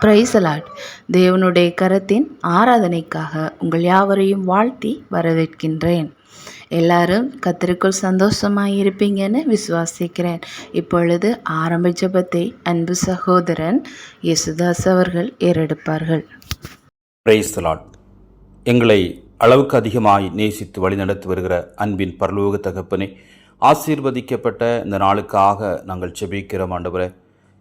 பிரைசலாட் தேவனுடைய கரத்தின் ஆராதனைக்காக உங்கள் யாவரையும் வாழ்த்தி வரவேற்கின்றேன். எல்லாரும் கத்திற்குள் சந்தோஷமாக இருப்பீங்கன்னு விசுவாசிக்கிறேன். இப்பொழுது ஆரம்ப ஜபத்தை அன்பு சகோதரன் யேசுதாஸ் அவர்கள் ஏறெடுப்பார்கள். பிரைஸ் அலாட் எங்களை அளவுக்கு அதிகமாய் நேசித்து வழிநடத்தி வருகிற அன்பின் பரலோக தகப்பனே ஆசீர்வதிக்கப்பட்ட இந்த நாளுக்காக நாங்கள் செபிக்கிறோம் ஆண்டவரை.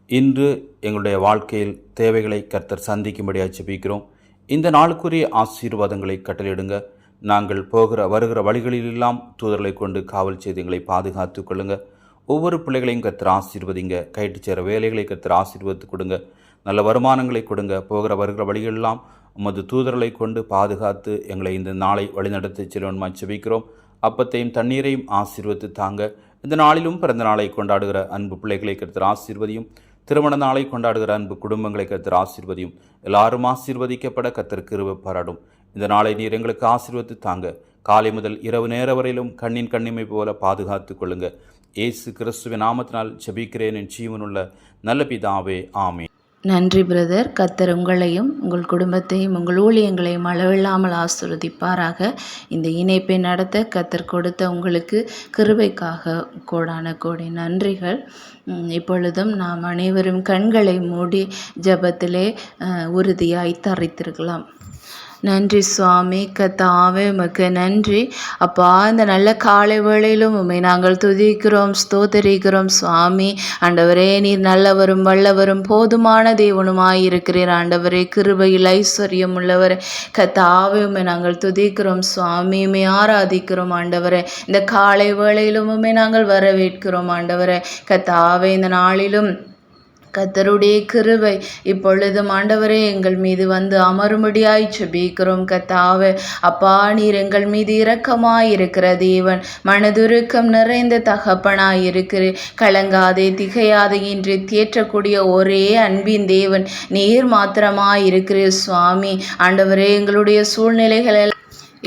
இன்று எங்களுடைய வாழ்க்கையில் தேவைகளை கர்த்தர் சந்திக்கும்படியாக செபிக்கிறோம் இந்த நாளுக்குரிய ஆசீர்வாதங்களை கட்டளையிடுங்க. நாங்கள் போகிற வருகிற வழிகளிலெல்லாம் தூதர்களை கொண்டு காவல் செய்து எங்களை பாதுகாத்து கொள்ளுங்க. ஒவ்வொரு பிள்ளைகளையும் கத்திர ஆசீர்வதிங்க. கைட்டு சேர வேலைகளை கத்திர ஆசீர்வதித்து கொடுங்க. நல்ல வருமானங்களை கொடுங்க. போகிற வருகிற வழிகளெல்லாம் உமது தூதர்களை கொண்டு பாதுகாத்து எங்களை இந்த நாளை வழிநடத்தி செல்வன்மா செபிக்கிறோம் அப்பத்தையும் தண்ணீரையும் ஆசீர்வதித்து தாங்க. இந்த நாளிலும் பிறந்த நாளை கொண்டாடுகிற அன்பு பிள்ளைகளை கருத்தர் ஆசீர்வதியும். திருமண நாளை கொண்டாடுகிற அன்பு குடும்பங்களை கத்திர ஆசீர்வதியும். எல்லாரும் ஆசீர்வதிக்கப்பட கத்தர் கிருவ பாராடும் இந்த நாளை நீர் எங்களுக்கு ஆசீர்வத்து தாங்க. காலை முதல் இரவு நேர வரையிலும் கண்ணின் கண்ணிமை போல பாதுகாத்து கொள்ளுங்க. இயேசு கிறிஸ்துவின் நாமத்தினால் ஜபிக்கிறேன் என் ஜீவனுள்ள நல்ல பிதாவே ஆமே நன்றி பிரதர். கத்தர் உங்களையும் உங்கள் குடும்பத்தையும் உங்கள் ஊழியங்களையும் அளவில்லாமல் ஆசிர்வதிப்பாராக. இந்த இணைப்பை நடத்த கத்தர் கொடுத்த உங்களுக்கு கிருபைக்காக கோடான கோடி நன்றிகள். இப்பொழுதும் நாம் அனைவரும் கண்களை மூடி ஜபத்திலே உறுதியாய் தரித்திருக்கலாம். நன்றி சுவாமி கத்தாவே உமக்கு நன்றி. அப்பா இந்த நல்ல காலை வேளையிலும் உண்மை நாங்கள் துதிக்கிறோம் ஸ்தோத்தரிக்கிறோம் சுவாமி. ஆண்டவரே நீர் நல்லவரும் வல்லவரும் போதுமான தேவனுமாய் இருக்கிறீர். ஆண்டவரே கிருபையில் ஐஸ்வர்யம் உள்ளவர். கத்தாவே உண்மை நாங்கள் துதிக்கிறோம் சுவாமி உண்மை ஆராதிக்கிறோம் ஆண்டவரே. இந்த காலை வேளையிலும் உண்மை நாங்கள் வரவேற்கிறோம் ஆண்டவரே. கத்தாவே இந்த நாளிலும் கத்தருடைய கிருவை இப்பொழுதும் ஆண்டவரே எங்கள் மீது வந்து அமரும்படியாய் செபிக்கிறோம் கத்தாவே அப்பா நீர் எங்கள் மீது இரக்கமாய் இருக்கிற தேவன். மனதுருக்கம் நிறைந்த தகப்பனாய் இருக்கிற கலங்காதே திகையாதே என்று தேற்றக்கூடிய ஒரே அன்பின் தேவன். நீர் மாத்திரமாய் இருக்கிற சுவாமி. ஆண்டவரே எங்களுடைய சூழ்நிலைகளை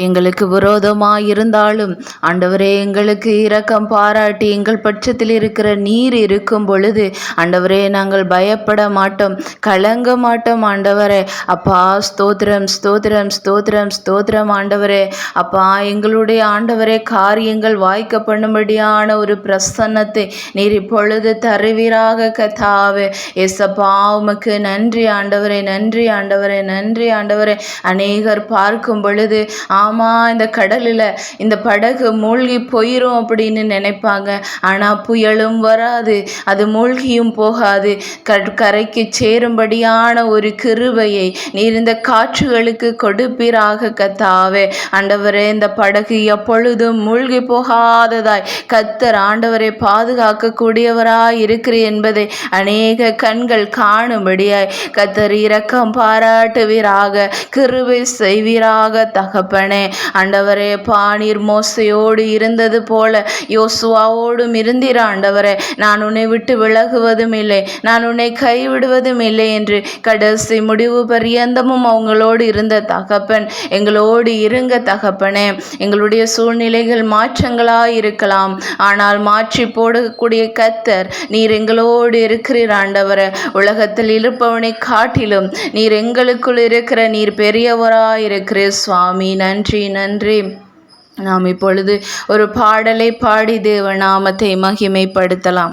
எங்களுக்கு விரோதமாக இருந்தாலும் ஆண்டவரே எங்களுக்கு இரக்கம் பாராட்டி எங்கள் பட்சத்தில் இருக்கிற நீர் இருக்கும் பொழுது ஆண்டவரே நாங்கள் பயப்பட மாட்டோம் கலங்க மாட்டோம் ஆண்டவரே. அப்பா ஸ்தோத்திரம் ஸ்தோத்திரம் ஸ்தோத்திரம் ஸ்தோத்திரம் ஆண்டவரே. அப்பா எங்களுடைய ஆண்டவரே காரியங்கள் வாய்க்க பண்ணும்படியான ஒரு பிரசன்னத்தை நீர் இப்பொழுது தருவீராக கதாவே எசப்பா உமக்கு நன்றி ஆண்டவரே நன்றி ஆண்டவரே நன்றி ஆண்டவரே. அநேகர் பார்க்கும் பொழுது ஆ ஆமா இந்த கடலில் இந்த படகு மூழ்கி போயிரும் அப்படின்னு நினைப்பாங்க. ஆனால் புயலும் வராது. அது மூழ்கியும் போகாது. கரைக்கு சேரும்படியான ஒரு கிருபையை நீர் இந்த காற்றுகளுக்கு கொடுப்பீராக கத்தாவே. ஆண்டவரே இந்த படகு எப்பொழுதும் மூழ்கி போகாததாய். கத்தர் ஆண்டவரை பாதுகாக்கக்கூடியவராய் இருக்கிற என்பதை அநேக கண்கள் காணும்படியாய். கத்தர் இரக்கம் பாராட்டுவீராக கிருபை செய்வீராக தகப்பனே. ஆண்டவரே பானீர் மோசையோடு இருந்தது போல யோசுவாவோடும் இருந்தீர் ஆண்டவரே. நான் உன்னை விட்டு விலகுவதும் இல்லை. நான் உன்னை கைவிடுவதும் இல்லை என்று கடைசி முடிவு பரியந்தமும் அவங்களோடு இருந்த தகப்பன் எங்களோடு இருங்க தகப்பனே. எங்களுடைய சூழ்நிலைகள் மாற்றங்களாக இருக்கலாம். ஆனால் மாற்றி போடக்கூடிய கத்தர் நீர் எங்களோடு இருக்கிறீர் ஆண்டவர. உலகத்தில் இருப்பவனை காட்டிலும் நீர் எங்களுக்குள் இருக்கிற நீர் பெரியவராக இருக்கிற சுவாமி நன்றி. நன்றி நன்றி. நாம் இப்பொழுது ஒரு பாடலை பாடி தேவ நாமத்தை மகிமைப்படுத்தலாம்.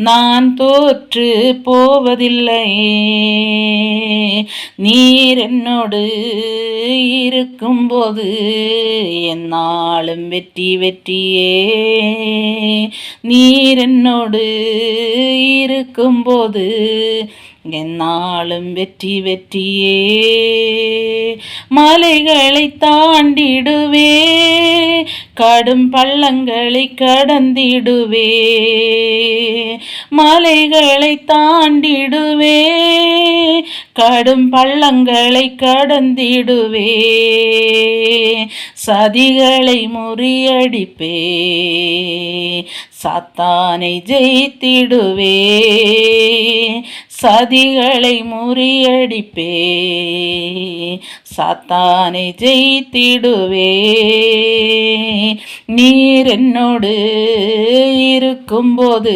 நான் தோற்று போவதில்லை. நீர் என்னோடு இருக்கும்போது என்னாலும் வெற்றி வெற்றியே. நீர் என்னோடு இருக்கும்போது என்னாலும் வெற்றி வெற்றியே. மலைகளை தாண்டிடுவே. கடும் பள்ளங்களை கடந்திடுவே. மலைகளை தாண்டிடுவே. கடும் பள்ளங்களை கடந்திடுவே. சதிகளை முறியடிப்பே. சாத்தானை ஜெயித்திடுவே. சதிகளை முறியடிப்பே. சாத்தானை ஜெயித்திடுவே. நீர் என்னோடு இருக்கும்போது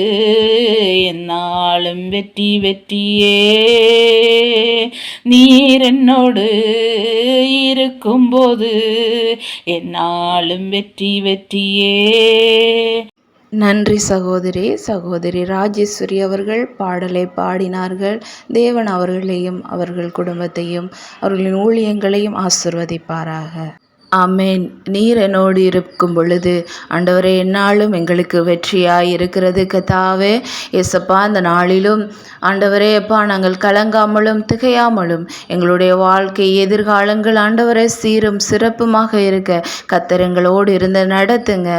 என்னாலும் வெற்றி வெற்றியே. நீர் என்னோடு இருக்கும்போது என்னாலும் வெற்றி வெற்றியே. நன்றி சகோதரி சகோதரி ராஜேஸ்வரி அவர்கள் பாடலை பாடினார்கள். தேவன் அவர்களையும் அவர்கள் குடும்பத்தையும் அவர்களின் ஊழியங்களையும் ஆசிர்வதிப்பாராக. ஆமேன். நீர் என்னோடு இருக்கும் பொழுது ஆண்டவரே என்னாலும் எங்களுக்கு வெற்றியாய் இருக்கிறது கத்தாவே. எசப்பா அந்த நாளிலும் ஆண்டவரே அப்பா நாங்கள் கலங்காமலும் திகையாமலும் எங்களுடைய வாழ்க்கை எதிர்காலங்கள் ஆண்டவரே சீரும் சிறப்புமாக இருக்க கத்தர் இருந்து நடத்துங்க.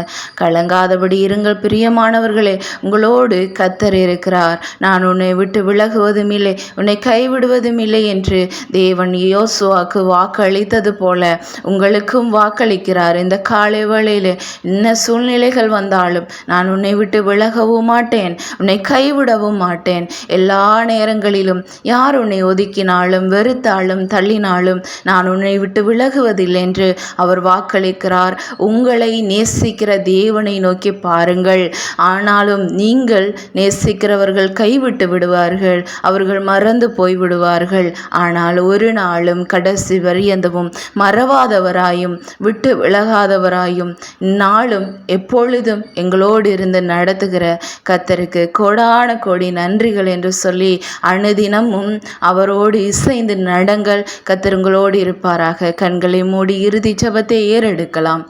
கலங்காதபடி இருங்கள் பிரியமானவர்களே உங்களோடு கத்தர் இருக்கிறார். நான் உன்னை விட்டு விலகுவதும் இல்லை உன்னை கைவிடுவதும் இல்லை என்று தேவன் யோசுவாக்கு வாக்களித்தது போல உங்களுக்கும் வாக்களிக்கிறார். இந்த காலை வேளையிலே என்ன சூழ்நிலைகள் வந்தாலும் நான் உன்னை விட்டு விலகவும் மாட்டேன். உன்னை கைவிடவும் மாட்டேன். எல்லா நேரங்களிலும் யார் உன்னை ஒதுக்கினாலும் வெறுத்தாலும் தள்ளினாலும் நான் உன்னை விட்டு விலகுவதில்லை என்று அவர் வாக்களிக்கிறார். உங்களை நேசிக்கிற தேவனை நோக்கி பாருங்கள். ஆனாலும் நீங்கள் நேசிக்கிறவர்கள் கைவிட்டு விடுவார்கள். அவர்கள் மறந்து போய் விடுவார்கள் ஆனால் ஒரு நாளும் கடைசி வரியந்தவும் மறவாதவராயும் விட்டு விலகாதவராயும் நாளும் எப்பொழுதும் எங்களோடு இருந்து நடத்துகிற கத்தருக்கு கோடான கோடி நன்றிகள் என்று சொல்லி அனுதினமும் அவரோடு இசைந்து நடங்கள் கத்தருங்களோடு இருப்பாராக. கண்களை மூடி இறுதி ஜபத்தை ஏறெடுக்கலாம்.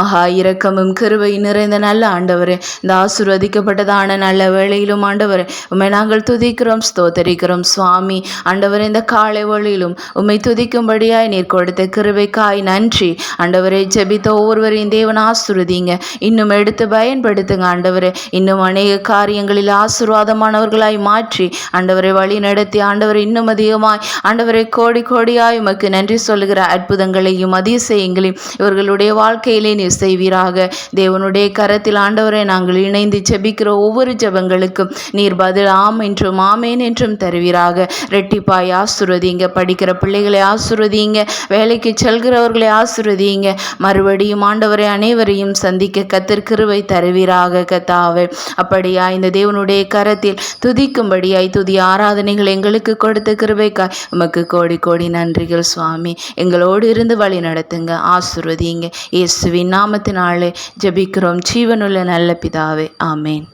மகா இரக்கமும் கிருபை நிறைந்த நல்ல ஆண்டவரே இந்த ஆசிர்வதிக்கப்பட்டதான நல்ல வேளையிலும் ஆண்டவரே உம்மை நாங்கள் துதிக்கிறோம் ஸ்தோத்தரிக்கிறோம் சுவாமி. ஆண்டவரே இந்த காலை வழியிலும் உண்மை துதிக்கும்படியாய் நீர் கொடுத்த கிருபைக்காய் நன்றி. ஆண்டவரே ஜெபித்த ஒவ்வொருவரையும் தேவன் ஆசுருதிங்க இன்னும் எடுத்து பயன்படுத்துங்க ஆண்டவரே. இன்னும் அநேக காரியங்களில் ஆசீர்வாதமானவர்களாய் மாற்றி ஆண்டவரை வழி நடத்தி ஆண்டவரை இன்னும் அதிகமாய் ஆண்டவரை கோடி கோடியாய் உமக்கு நன்றி சொல்லுகிற அற்புதங்களையும் அதிசயங்களையும் இவர்களுடைய வாழ்க்கையிலே நீர் செய்வீராக. தேவனுடைய கரத்தில் ஆண்டவரை நாங்கள் இணைந்து ஜெபிக்கிற ஒவ்வொரு ஜெபங்களுக்கும் நீர் பதில் ஆம் என்றும் ஆமேன் என்றும் தருவீராக. ரெட்டிப்பாய் ஆசுரதிங்க படிக்கிற பிள்ளைகளை ஆசுரதிங்க வேலைக்கு செல்கிறவர்களை ஆசுரதிங்க மறுபடியும் ஆண்டவரை அனைவரையும் சந்திக்க கத்திற்கிருவை தருவீராக கத்தாவே. அப்படியா இந்த தேவனுடைய கரத்தில் துதிக்கும்படியாய் துதி ஆராதனைகள் எங்களுக்கு கொடுத்த கிருபைக்காய் உமக்கு கோடி கோடி நன்றிகள் சுவாமி. எங்களோடு இருந்து வழி நடத்துங்க ஆசுரதிங்க இயேசுவின் நாமத்தினாலே ஜெபிக்கிறோம். ஜீவனுள்ள நல்ல பிதாவே ஆமேன்.